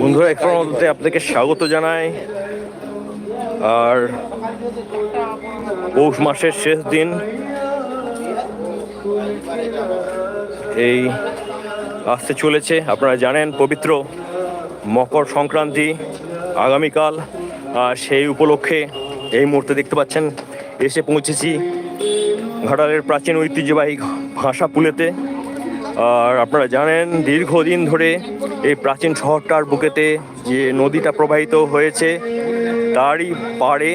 বন্ধুরা একটু মধ্যে আপনাকে স্বাগত জানাই। আর পৌষ মাসের শেষ দিন। এই আসতে চলেছে, আপনারা জানেন, পবিত্র মকর সংক্রান্তি আগামীকাল। আর সেই উপলক্ষে এই মুহূর্তে দেখতে পাচ্ছেন, এসে পৌঁছেছি ঘাটালের প্রাচীন ঐতিহ্যবাহী ভাষা পুলেতে আর আপনারা জানেন, দীর্ঘদিন ধরে এই প্রাচীন শহরটার বুকেতে যে নদীটা প্রবাহিত হয়েছে, তারই পাড়ে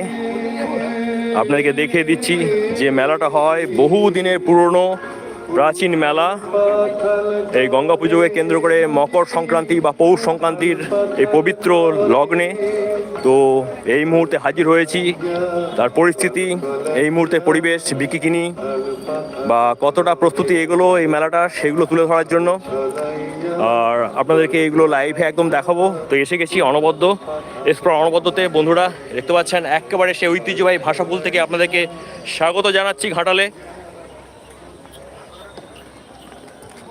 আপনাদেরকে দেখিয়ে দিচ্ছি যে মেলাটা হয় বহু দিনের পুরনো প্রাচীন মেলা। এই গঙ্গা পুজোকে কেন্দ্র করে মকর সংক্রান্তি বা পৌষ সংক্রান্তির এই পবিত্র লগ্নে তো এই মুহূর্তে হাজির হয়েছি। তার পরিস্থিতি, এই মুহূর্তে পরিবেশ, বিকিকিনি বা কতটা প্রস্তুতি এগুলো এই মেলাটা সেগুলো তুলে ধরার জন্য। আর আপনাদেরকে এগুলো লাইভে একদম দেখাবো। তো এসে গেছি অনবদ্য। এক্সপ্লোর অনবদ্যতে বন্ধুরা, দেখতে পাচ্ছেন, একেবারে সেই ঐতিহ্যবাহী ভাষাপুল থেকে আপনাদেরকে স্বাগত জানাচ্ছি ঘাটালে।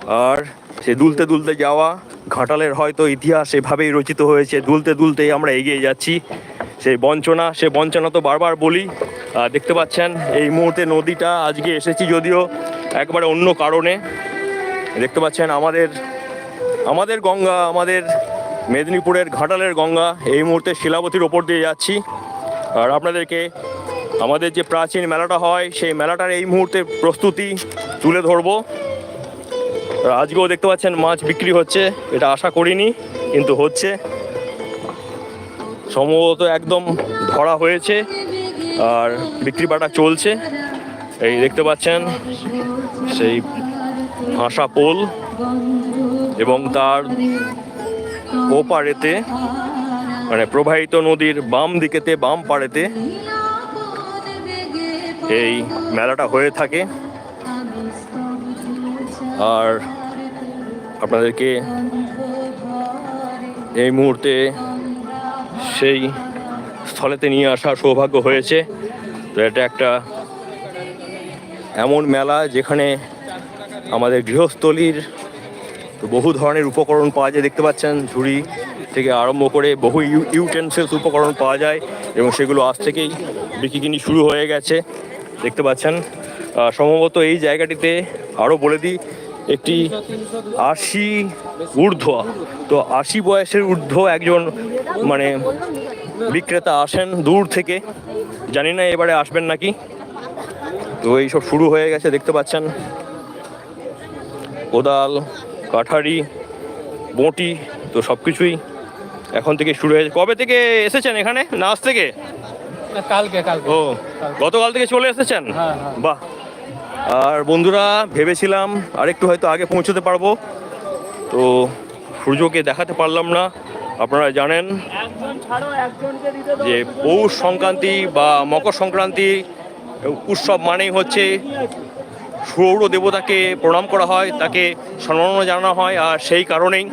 আর সে দুলতে দুলতে যাওয়া, ঘাটালের হয়তো ইতিহাস এভাবেই রচিত হয়েছে। দুলতে দুলতেই আমরা এগিয়ে যাচ্ছি। সেই বঞ্চনা, সে বঞ্চনা তো বারবার বলি। দেখতে পাচ্ছেন, এই মুহূর্তে নদীটা আজকে এসেছি যদিও একবারে অন্য কারণে। দেখতে পাচ্ছেন, আমাদের আমাদের গঙ্গা, আমাদের মেদিনীপুরের ঘাটালের গঙ্গা, এই মুহূর্তে শিলাবতীর ওপর দিয়ে যাচ্ছি। আর আপনাদেরকে আমাদের যে প্রাচীন মেলাটা হয়, সেই মেলাটার এই মুহূর্তে প্রস্তুতি তুলে ধরবো। আজকেও দেখতে পাচ্ছেন মাছ বিক্রি হচ্ছে। এটা আশা করিনি, কিন্তু হচ্ছে। সম্ভবত একদম ধরা হয়েছে আর বিক্রি বাটা চলছে। এই দেখতে পাচ্ছেন, সেই ভাষা পোল এবং তার ওপারেতে মানে প্রবাহিত নদীর বাম দিকেতে, বাম পাড়েতে এই মেলাটা হয়ে থাকে। আর আপনাদেরকে এই মুহূর্তে সেই স্থলেতে নিয়ে আসার সৌভাগ্য হয়েছে। তো এটা একটা এমন মেলা যেখানে আমাদের গৃহস্থলীর তো বহু ধরনের উপকরণ পাওয়া যায়। দেখতে পাচ্ছেন ঝুড়ি থেকে আরম্ভ করে বহু ইউ, ইউটেন্সিলস উপকরণ পাওয়া যায় এবং সেগুলো আজ থেকেই বিক্রি কিনি শুরু হয়ে গেছে। দেখতে পাচ্ছেন সম্ভবত এই জায়গাটিতে আরও বলে দিই একটি আশি ঊর্ধ্ব তো আশি বয়সের ঊর্ধ্ব একজন মানে বিক্রেতা আসেন দূর থেকে। জানি না এবারে আসবেন নাকি। তো এইসব শুরু হয়ে গেছে দেখতে পাচ্ছেন। কোদাল কাঠারি বঁটি তো সব কিছুই এখন থেকে শুরু হয়েছে কবে থেকে এসেছেন এখানে? না আজ থেকে? কালকে কালকে। ও গতকাল থেকে চলে এসেছেন? হ্যাঁ, হ্যাঁ। বাহ আর বন্ধুরা, ভেবেছিলাম আরেকটু হয়তো আগে পৌঁছতে পারব। তো সূর্যকে দেখাতে পারলাম না। আপনারা জানেন যে পৌষ সংক্রান্তি বা মকর সংক্রান্তি, উৎসব মানেই হচ্ছে সৌর দেবতাকে প্রণাম করা হয়, তাকে সম্মাননা জানানো হয়, আর সেই কারণেই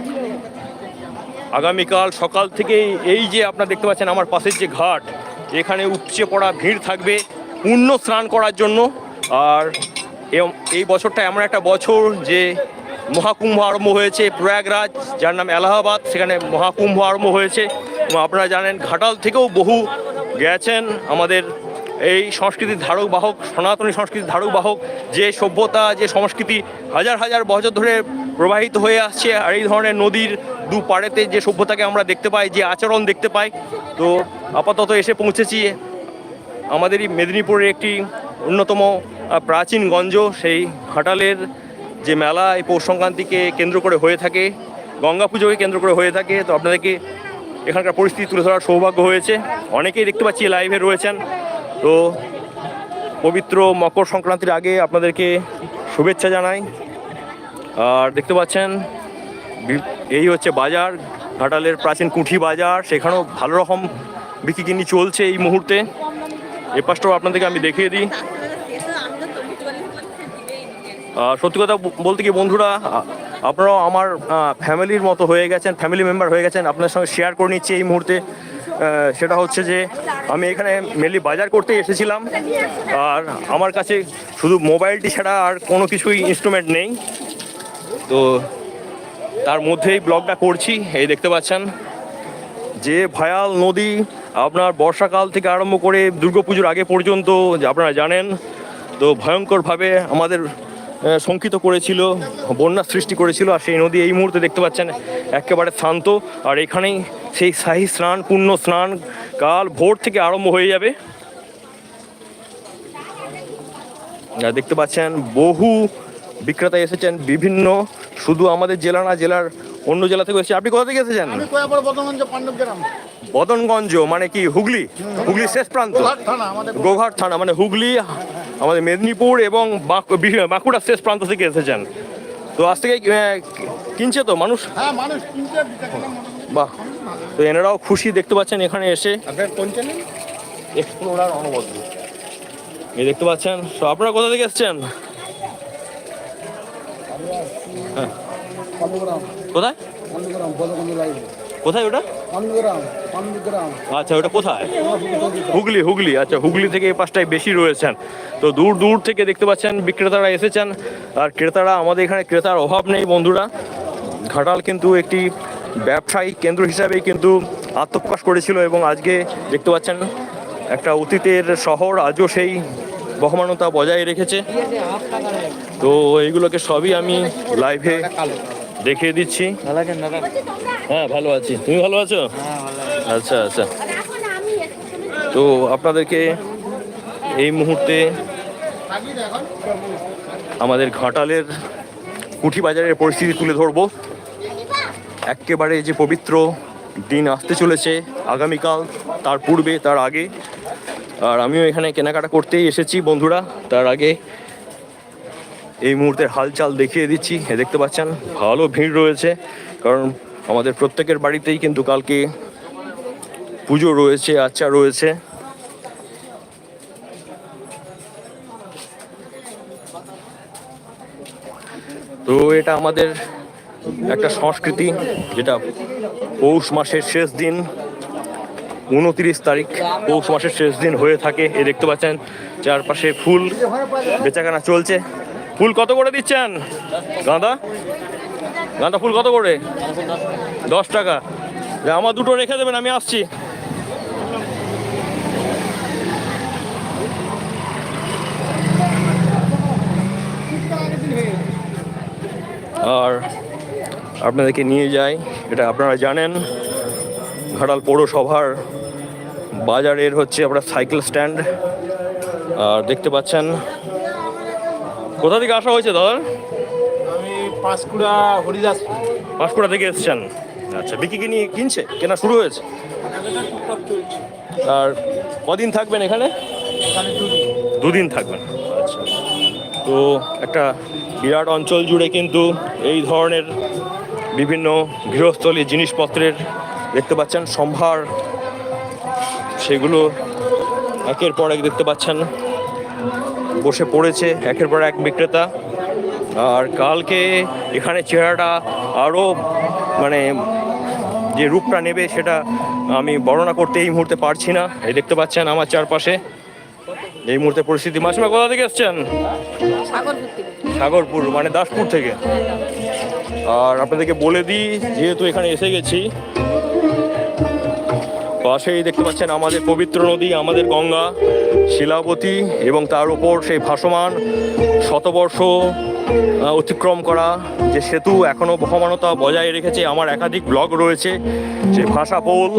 আগামীকাল সকাল থেকেই এই যে আপনারা দেখতে পাচ্ছেন আমার পাশের যে ঘাট, এখানে উপচে পড়া ভিড় থাকবে পূর্ণ স্নান করার জন্য। আর এম- এই বছরটা এমন একটা বছর যে মহাকুম্ভ আরম্ভ হয়েছে, প্রয়াগরাজ, যার নাম এলাহাবাদ, সেখানে মহাকুম্ভ আরম্ভ হয়েছে। এবং আপনারা জানেন, ঘাটাল থেকেও বহু গেছেন আমাদের এই সংস্কৃতির ধারক বাহক, সনাতনী সংস্কৃতির ধারক বাহক। যে সভ্যতা, যে সংস্কৃতি হাজার হাজার বছর ধরে প্রবাহিত হয়ে আসছে, আর এই ধরনের নদীর দু পাড়েতে যে সভ্যতাকে আমরা দেখতে পাই, যে আচরণ দেখতে পাই। তো আপাতত এসে পৌঁছেছি। আমাদেরই মেদিনীপুরের একটি অন্যতম প্রাচীন গঞ্জ, সেই ঘাটালের যে মেলা এই পৌষ সংক্রান্তিকে কেন্দ্র করে হয়ে থাকে, গঙ্গা পুজোকে কেন্দ্র করে হয়ে থাকে। তো আপনাদেরকে এখানকার পরিস্থিতি তুলে ধরার সৌভাগ্য হয়েছে। অনেকেই দেখতে পাচ্ছি লাইভে রয়েছেন। তো পবিত্র মকর সংক্রান্তির আগে আপনাদেরকে শুভেচ্ছা জানাই। আর দেখতে পাচ্ছেন এই হচ্ছে বাজার, ঘাটালের প্রাচীন কুঠি বাজার। সেখানেও ভালো রকম বিক্রি কিনি চলছে এই মুহূর্তে। এ পাশটাও আপনাদেরকে আমি দেখিয়ে দিই। সত্যি কথা বলতে কি বন্ধুরা আপনারাও আমার ফ্যামিলির মতো হয়ে গেছেন, ফ্যামিলি মেম্বার হয়ে গেছেন আপনার সঙ্গে শেয়ার করে নিচ্ছি এই মুহূর্তে। সেটা হচ্ছে যে, আমি এখানে মেনলি বাজার করতে এসেছিলাম, আর আমার কাছে শুধু মোবাইলটি ছাড়া আর কোনো কিছুই ইনস্ট্রুমেন্ট নেই। তো তার মধ্যেই ব্লগটা করছি, এই দেখতে পাচ্ছেন। যে ভয়াল নদী আপনার বর্ষাকাল থেকে আরম্ভ করে দুর্গাপুজোর আগে পর্যন্ত, আপনারা জানেন, তো ভয়ঙ্করভাবে আমাদের শঙ্কিত করেছিল বন্যার সৃষ্টি করেছিল আর সেই নদী এই মুহূর্তে দেখতে পাচ্ছেন একেবারে শান্ত। আর এখানেই সেই শাহী স্নান পূর্ণ স্নান কাল ভোর থেকে আরম্ভ হয়ে যাবে। দেখতে পাচ্ছেন বহু বিক্রেতা এসেছেন বিভিন্ন শুধু আমাদের জেলা না জেলার অন্য জেলা থেকে এসেছে। আপনি কোথা থেকে এসেছেন? বদনগঞ্জ মানে কি হুগলি? হুগলি শেষ প্রান্ত? গোঘাট থানা মানে হুগলি আমাদের মেদিনীপুর এবং বাঁক- বি- বাঁকুড়ার শেষ প্রান্ত থেকে এসেছেন। তো আজ থেকে কিনছে তো মানুষ? হ্যাঁ মানুষ বাহ। তো এনারাও খুশি দেখতে পাচ্ছেন এখানে এসে। এক্সপ্লোরার অনবদ্য এই দেখতে পাচ্ছেন। তো আপনারা কোথা থেকে এসেছেন? পাণ্ডগ্রাম কোথায়? কোথায় ওটা? আচ্ছা ওটা কোথায়? হুগলি হুগলি। আচ্ছা হুগলি থেকে এই পাশটায় বেশি রয়েছেন। তো দূর দূর থেকে দেখতে পাচ্ছেন বিক্রেতারা এসেছেন। আর ক্রেতারা, আমাদের এখানে ক্রেতার অভাব নেই, বন্ধুরা। ঘাটাল কিন্তু একটি ব্যবসায়িক কেন্দ্র হিসাবেই কিন্তু আত্মপ্রকাশ করেছিল এবং আজকে দেখতে পাচ্ছেন একটা অতীতের শহর আজও সেই বহমানতা বজায় রেখেছে। তো এইগুলোকে সবই আমি লাইভে দেখিয়ে দিচ্ছি। হ্যাঁ ভালো আছি। তুমি ভালো আছো? আচ্ছা আচ্ছা। তো আপনাদেরকে এই মুহূর্তে আমাদের ঘাটালের কুঠি বাজারের পরিস্থিতি তুলে ধরবো। একেবারে যে পবিত্র দিন আসতে চলেছে আগামীকাল তার পূর্বে তার আগে। আর আমিও এখানে কেনাকাটা করতেই এসেছি বন্ধুরা। তার আগে এই মুহূর্তের হালচাল দেখিয়ে দিচ্ছি। এ দেখতে পাচ্ছেন, ভালো ভিড় রয়েছে, কারণ আমাদের প্রত্যেকের বাড়িতেই কিন্তু কালকে পুজো রয়েছে আচ্ছা রয়েছে। তো এটা আমাদের একটা সংস্কৃতি, যেটা পৌষ মাসের শেষ দিন, উনত্রিশ তারিখ পৌষ মাসের শেষ দিন হয়ে থাকে। এ দেখতে পাচ্ছেন, চারপাশে ফুল বেচাকেনা চলছে। ফুল কত করে দিচ্ছেন? গাঁদা? গাঁদা ফুল কত করে? দশ টাকা। আমার দুটো রেখে দেবেন, আমি আসছি। আর আপনাদেরকে নিয়ে যাই, এটা আপনারা জানেন, ঘাটাল পৌরসভার বাজারের হচ্ছে আপনার সাইকেল স্ট্যান্ড। আর দেখতে পাচ্ছেন কোথা থেকে আসা হয়েছে দাদা? আমি পাঁশকুড়া হরিদাস পাঁশকুড়া থেকে এসেছেন। আচ্ছা বিক্রি কিনি কিনছে? কেনা শুরু হয়েছে? আর কদিন থাকবেন এখানে? দুদিন থাকবেন। আচ্ছা। তো একটা বিরাট অঞ্চল জুড়ে কিন্তু এই ধরনের বিভিন্ন গৃহস্থলী জিনিসপত্রের দেখতে পাচ্ছেন সম্ভার সেগুলো একের পর এক দেখতে পাচ্ছেন। বসে পড়েছে, একের পর এক বিক্রেতা। আর কালকে এখানে চেহারাটা আরও মানে যে রূপটা নেবে সেটা আমি বর্ণনা করতে এই মুহূর্তে পারছি না। এই দেখতে পাচ্ছেন আমার চারপাশে। এই মুহূর্তে পরিস্থিতি। মাসিমা, কোথা থেকে এসছেন? সাগরপুর মানে দাসপুর থেকে। আর আপনাদেরকে বলে দিই, যেহেতু এখানে এসে গেছি পাশেই দেখতে পাচ্ছেন আমাদের পবিত্র নদী, আমাদের গঙ্গা, শিলাবতী এবং তার উপর সেই ভাসমান শতবর্ষ অতিক্রম করা যে সেতু এখনও বহমানতা বজায় রেখেছে, আমার একাধিক ব্লগ রয়েছে যে ভাষা পোল।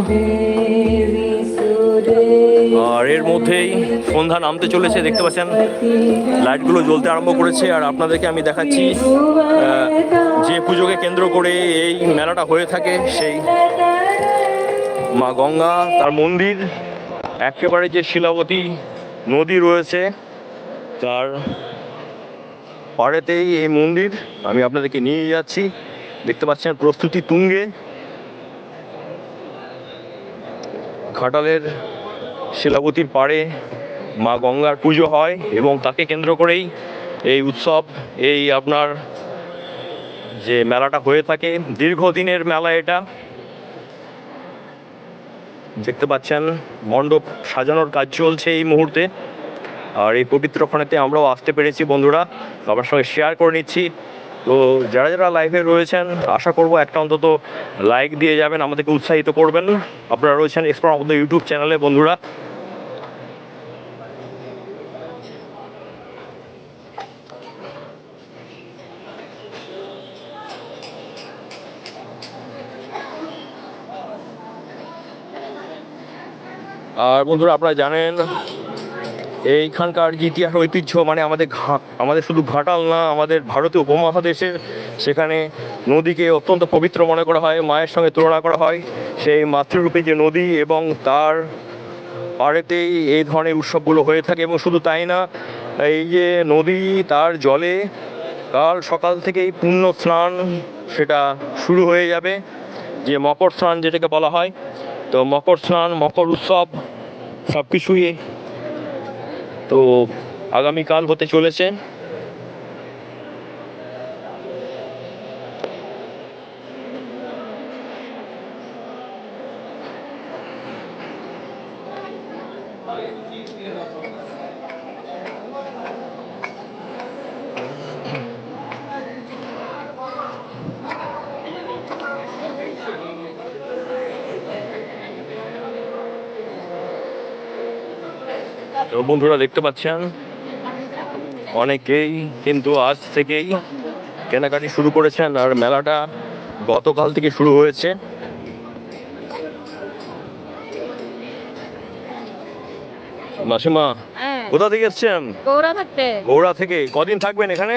আর এর মধ্যেই সন্ধ্যা নামতে চলেছে, দেখতে পাচ্ছেন, লাইটগুলো জ্বলতে আরম্ভ করেছে, আর আপনাদেরকে আমি দেখাচ্ছি যে পুজোকে কেন্দ্র করে এই মেলাটা হয়ে থাকে, সেই মা গঙ্গা, তার মন্দির, একেবারে যে শিলাবতী নদী রয়েছে, তার পাড়েতেই এই মন্দির। আমি আপনাদেরকে নিয়ে যাচ্ছি। দেখতে পাচ্ছেন প্রস্তুতি তুঙ্গে। ঘাটালের শিলাবতীর পাড়ে মা গঙ্গার পুজো হয় এবং তাকে কেন্দ্র করেই এই উৎসব, এই আপনার যে মেলাটা হয়ে থাকে, দীর্ঘদিনের মেলা এটা। দেখতে পাচ্ছেন, মণ্ডপ সাজানোর কাজ চলছে এই মুহূর্তে। আর এই পবিত্র ক্ষণেতে আমরাও আসতে পেরেছি, বন্ধুরা। সবার সঙ্গে শেয়ার করে নিচ্ছি। তো যারা যারা লাইভে রয়েছেন, আশা করব একটা অন্তত লাইক দিয়ে যাবেন, আমাদেরকে উৎসাহিত করবেন। আপনারা রয়েছেন এক্সপার আমাদের ইউটিউব চ্যানেলে বন্ধুরা। আর বন্ধুরা আপনারা জানেন, এইখানকার যে ইতিহাস ঐতিহ্য মানে আমাদের ঘা, আমাদের শুধু ঘাটাল না, আমাদের ভারতীয় উপমহাদেশে সেখানে নদীকে অত্যন্ত পবিত্র মনে করা হয়, মায়ের সঙ্গে তুলনা করা হয়। সেই মাতৃরূপে যে নদী এবং তার পাড়েতেই এই ধরনের উৎসবগুলো হয়ে থাকে এবং শুধু তাই না, এই যে নদী, তার জলে কাল সকাল থেকেই পুণ্য স্নান সেটা শুরু হয়ে যাবে। যে মকর স্নান যেটাকে বলা হয় তো মকর স্নান মকর উৎসব সব কিছুই তো আগামীকাল হতে চলেছে। তো বন্ধুরা দেখতে পাচ্ছেন অনেকেই কিন্তু আজ থেকেই কেনাকাটি শুরু করেছেন আর মেলাটা গতকাল থেকে শুরু হয়েছে। মাসিমা হ্যাঁ। কোথা থেকে এসছেন? গৌরা থাকতে। থেকে। কদিন থাকবেন এখানে?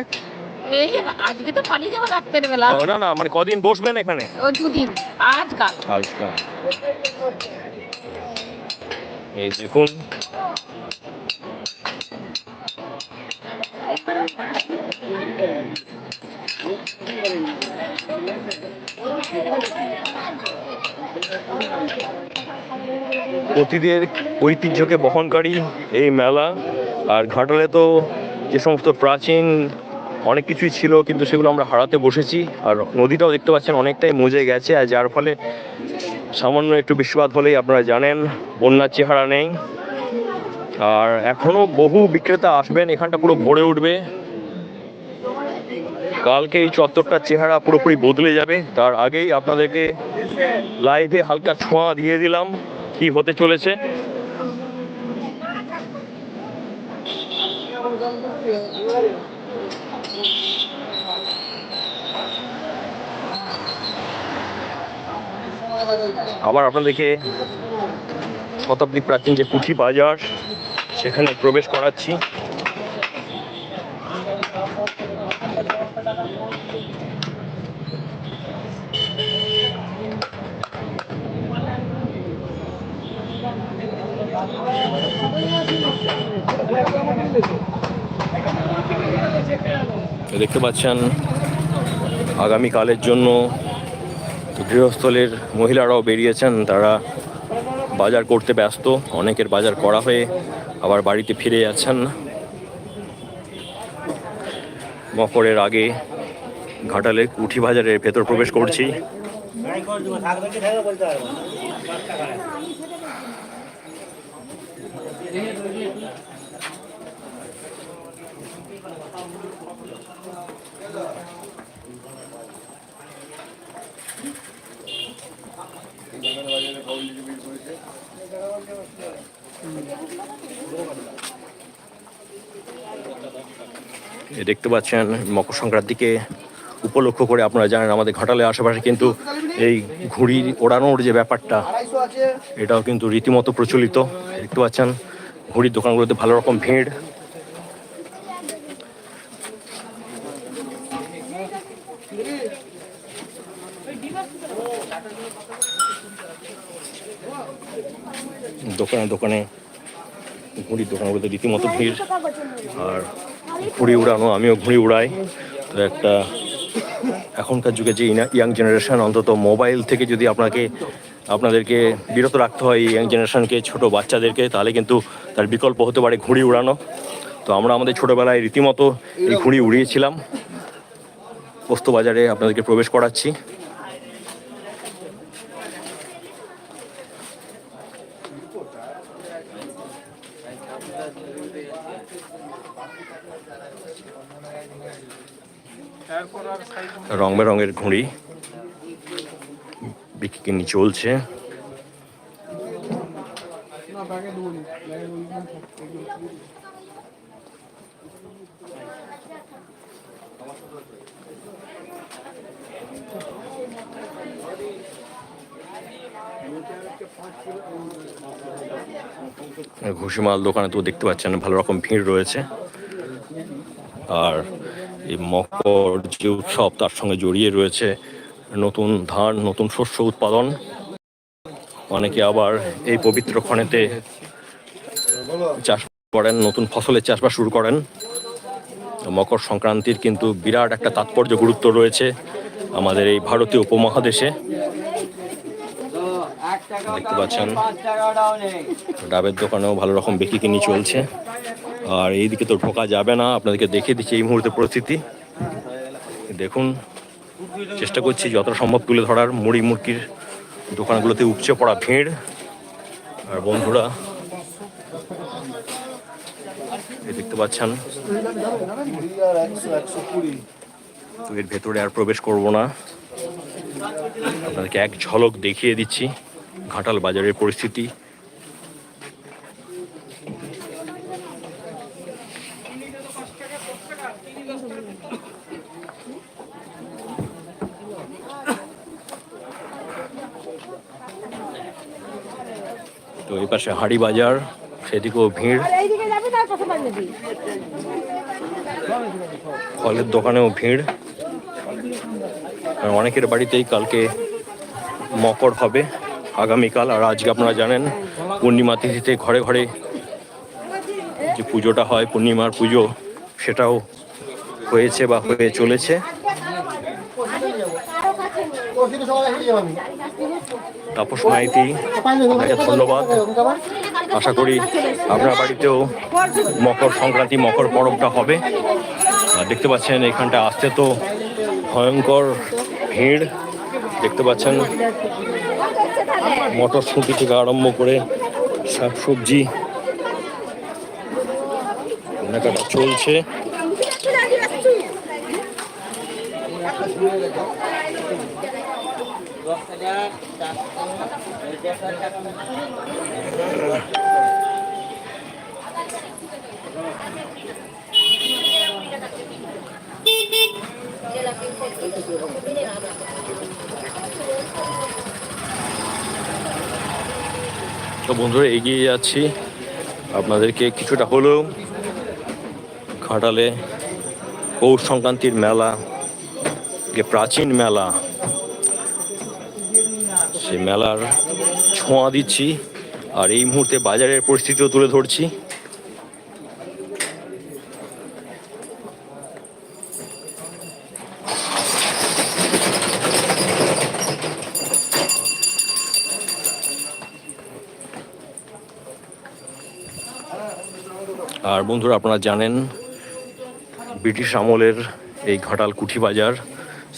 আজকে তো পালিয়ে যাব রাত্রের বেলা। না না মানে কদিন বসবেন এখানে? দুদিন এই দেখুন অতীতের ঐতিহ্যকে বহনকারী এই মেলা আর ঘাটালে তো যে সমস্ত প্রাচীন অনেক কিছুই ছিল, কিন্তু সেগুলো আমরা হারাতে বসেছি আর নদীটাও দেখতে পাচ্ছেন অনেকটাই মজে গেছে আর যার ফলে সামান্য একটু বৃষ্টিপাত হলেই আপনারা জানেন, বন্যার চেহারা নেই। আর এখনও বহু বিক্রেতা আসবেন, এখানটা পুরো ভরে উঠবে। কালকে এই চত্বরটার চেহারা পুরোপুরি বদলে যাবে। তার আগেই আপনাদেরকে লাইভে হালকা ছোঁয়া দিয়ে দিলাম, কি হতে চলেছে। আবার আপনাদেরকে শতাব্দী প্রাচীন যে পুঁথি বাজার সেখানে প্রবেশ করাচ্ছি। দেখতে পাচ্ছেন, আগামীকালের জন্য গৃহস্থলের মহিলারাও বেরিয়েছেন। তারা বাজার করতে ব্যস্ত, অনেকের বাজার করা হয়ে আবার বাড়িতে ফিরে যাচ্ছেন মকরের আগে ঘাটালে উঠি বাজারের ভেতর প্রবেশ করছি। দেখতে পাচ্ছেন, মকর সংক্রান্তিকে উপলক্ষ করে আপনারা জানেন আমাদের ঘাটালের আশেপাশে কিন্তু এই ঘুড়ি ওড়ানোর যে ব্যাপারটা, এটাও কিন্তু রীতিমতো প্রচলিত। দেখতে পাচ্ছেন, ঘুড়ির দোকানগুলোতে ভালো রকম ভিড়। দোকানে দোকানে ঘুড়ির দোকানগুলোতে রীতিমতো ভিড়। আর ঘুড়ি উড়ানো আমিও ঘুড়ি উড়াই। তো একটা এখনকার যুগে যে ইয়াং জেনারেশন অন্তত মোবাইল থেকে যদি আপনাকে আপনাদেরকে বিরত রাখতে হয় ইয়াং জেনারেশনকে ছোট বাচ্চাদেরকে তাহলে কিন্তু তার বিকল্প হতে পারে ঘুড়ি উড়ানো। তো আমরা আমাদের ছোটোবেলায় রীতিমতো এই ঘুড়ি উড়িয়েছিলাম। পোস্ত বাজারে আপনাদেরকে প্রবেশ করাচ্ছি। রং বেরঙের ঘুড়ি বিক্রি চলছে। ঘুষিমাল দোকানে তো দেখতে পাচ্ছেন, ভালো রকম ভিড় রয়েছে আর এই মকর যে উৎসব তার সঙ্গে জড়িয়ে রয়েছে। নতুন ধান, নতুন শস্য উৎপাদন। অনেকে আবার এই পবিত্র ক্ষণেতে চাষ করেন, নতুন ফসলের চাষবাস শুরু করেন। মকর সংক্রান্তির কিন্তু বিরাট একটা তাৎপর্য, গুরুত্ব রয়েছে আমাদের এই ভারতীয় উপমহাদেশে। দেখতে পাচ্ছেন। ডাবের দোকানেও ভালো রকম বিক্রি কিনি চলছে। আর এইদিকে তো ঢোকা যাবে না, আপনাদেরকে দেখিয়ে দিচ্ছি এই মুহূর্তে পরিস্থিতি। দেখুন, চেষ্টা করছি যতটা সম্ভব তুলে ধরার। মুড়ি মুরগির দোকানগুলোতে উপচে পড়া ভিড়। আর বন্ধুরা দেখতে পাচ্ছেন তো এর ভেতরে আর প্রবেশ করব না। আপনাদেরকে এক ঝলক দেখিয়ে দিচ্ছি। ঘাটাল বাজারের পরিস্থিতি। তো এই পাশে হাড়ি বাজার সেদিকেও ভিড়। ফলের দোকানেও ভিড়। অনেকের বাড়িতেই কালকে মকর হবে। আগামীকাল, আর আজকে আপনারা জানেন, পূর্ণিমা তিথিতে ঘরে ঘরে যে পুজোটা হয়, পূর্ণিমার পুজো, সেটাও হয়েছে বা হয়ে চলেছে। তাপস মাইতি ধন্যবাদ। আশা করি আপনার বাড়িতেও মকর সংক্রান্তি, মকর পরবটা হবে। আর দেখতে পাচ্ছেন এখানটা আসতে তো ভয়ঙ্কর ভিড়। দেখতে পাচ্ছেন মটরশুঁটি থেকে আরম্ভ করে শাক সবজি কেনাকাটা চলছে। তো বন্ধুরা, এগিয়ে যাচ্ছি। আপনাদেরকে কিছুটা হলেও ঘাটালে পৌষ সংক্রান্তির মেলা, যে প্রাচীন মেলা সে মেলার ছোঁয়া দিচ্ছি। আর এই মুহূর্তে বাজারের পরিস্থিতিও তুলে ধরছি আর বন্ধুরা, আপনারা জানেন ব্রিটিশ আমলের এই ঘাটাল কুঠি বাজার।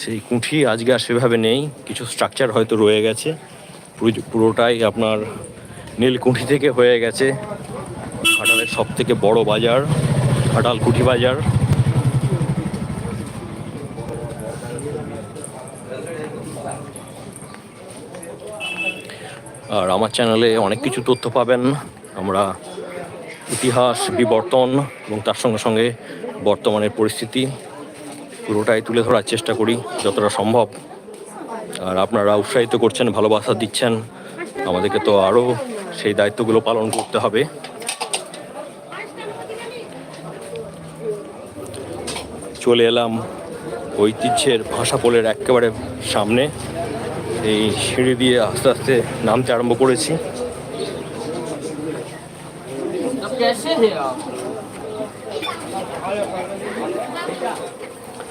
সেই কুঠি আজকে আর সেভাবে নেই, কিছু স্ট্রাকচার হয়তো রয়ে গেছে। পুরোটাই আপনার নীলকুঠি থেকে হয়ে গেছে। ঘাটালের সব থেকে বড় বাজার, ঘাটাল কুঠি বাজার। আর আমার চ্যানেলে অনেক কিছু তথ্য পাবেন। আমরা ইতিহাস, বিবর্তন এবং তার সঙ্গে সঙ্গে বর্তমানের পরিস্থিতি পুরোটাই তুলে ধরার চেষ্টা করি যতটা সম্ভব। আর আপনারা উৎসাহিত করছেন, ভালোবাসা দিচ্ছেন। আমাদেরকে তো আরও সেই দায়িত্বগুলো পালন করতে হবে। চলে এলাম ঐতিহ্যের ভাষাপোলের একেবারে সামনে। এই সিঁড়ি দিয়ে আস্তে আস্তে নামতে আরম্ভ করেছি।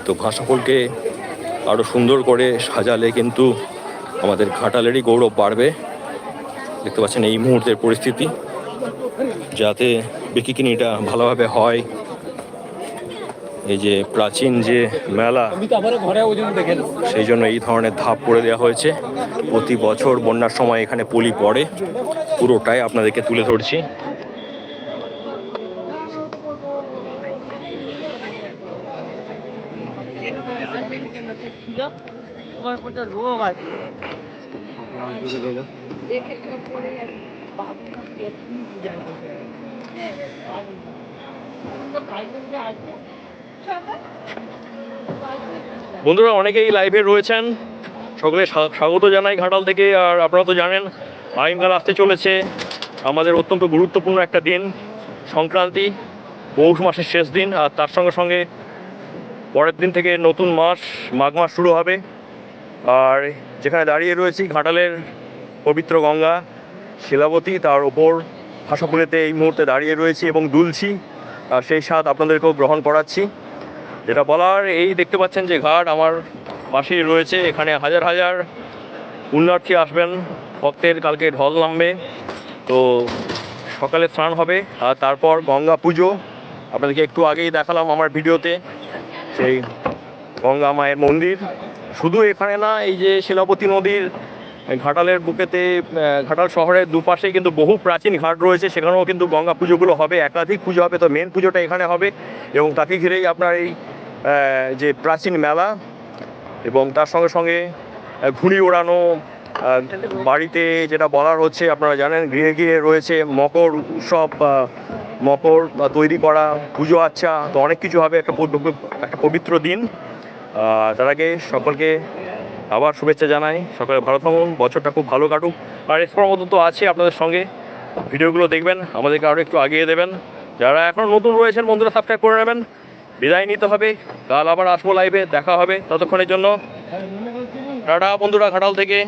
তো ভাষাপোলকে আরও সুন্দর করে সাজালে কিন্তু আমাদের ঘাটালেরই গৌরব বাড়বে। দেখতে পাচ্ছেন এই মুহূর্তের পরিস্থিতি, যাতে বিকিকিনিটা ভালোভাবে হয়। এই যে প্রাচীন যে মেলা, সেই জন্য এই ধরনের ধাপ করে দেওয়া হয়েছে। প্রতি বছর বন্যার সময় এখানে পলি পড়ে, পুরোটাই আপনাদেরকে তুলে ধরছি ছিল তোমার প্রচুর রোগ আছে দেখে তো পড়ে গেছে। বাবু না পেটনি বুঝায় বসে আছে। তো বন্ধুরা, অনেকেই লাইভে রয়েছেন। সকলে স্বাগত জানাই ঘাটাল থেকে, আর আপনারা তো জানেন, আগামীকাল আসতে চলেছে আমাদের অত্যন্ত গুরুত্বপূর্ণ একটা দিন, সংক্রান্তি, পৌষ মাসের শেষ দিন, আর তার সঙ্গে সঙ্গে পরের দিন থেকে নতুন মাস, মাঘ মাস শুরু হবে। আর যেখানে দাঁড়িয়ে রয়েছি, ঘাটালের পবিত্র গঙ্গা, শিলাবতী, তার ওপর ভাষাপুরেতে এই মুহূর্তে দাঁড়িয়ে রয়েছি এবং দুলছি। আর সেই স্বাদ আপনাদেরকেও গ্রহণ করাচ্ছি। যেটা বলার, এই দেখতে পাচ্ছেন যে ঘাট আমার পাশেই রয়েছে। এখানে হাজার হাজার পুণ্যার্থী আসবেন। ভক্তের কালকে ঢল নামবে। তো সকালে স্নান হবে। আর তারপর গঙ্গা পুজো। আপনাদেরকে একটু আগেই দেখালাম আমার ভিডিওতে। সেই গঙ্গা মায়ের মন্দির। শুধু এখানে না, এই যে শিলাবতী নদীর ঘাটালের বুকেতে ঘাটাল শহরের দুপাশে কিন্তু বহু প্রাচীন ঘাট রয়েছে। সেখানেও কিন্তু গঙ্গা পুজোগুলো হবে, একাধিক পুজো হবে। তো মেন পুজোটা এখানে হবে এবং তাকে ঘিরেই আপনার এই যে প্রাচীন মেলা এবং তার সঙ্গে সঙ্গে ঘুড়ি ওড়ানো বাড়িতে যেটা বলার হচ্ছে, আপনারা জানেন, গৃহে গৃহে রয়েছে মকর উৎসব মকর তৈরি করা, পুজো আচ্ছা তো অনেক কিছু হবে। একটা একটা পবিত্র দিন। তার আগে সকলকে আবার শুভেচ্ছা জানাই। সকলে ভালো থাকুন, বছরটা খুব ভালো কাটুক। আর এসপর মতো তো আছে আপনাদের সঙ্গে। ভিডিওগুলো দেখবেন, আমাদেরকে আরও একটু আগিয়ে দেবেন। যারা এখন নতুন রয়েছেন, বন্ধুরা সাবস্ক্রাইব করে নেবেন। বিদায় নিতে হবে। কাল আবার আসব লাইভে দেখা হবে ততক্ষণের জন্য। টাটা, বন্ধুরা, ঘাটাল থেকে।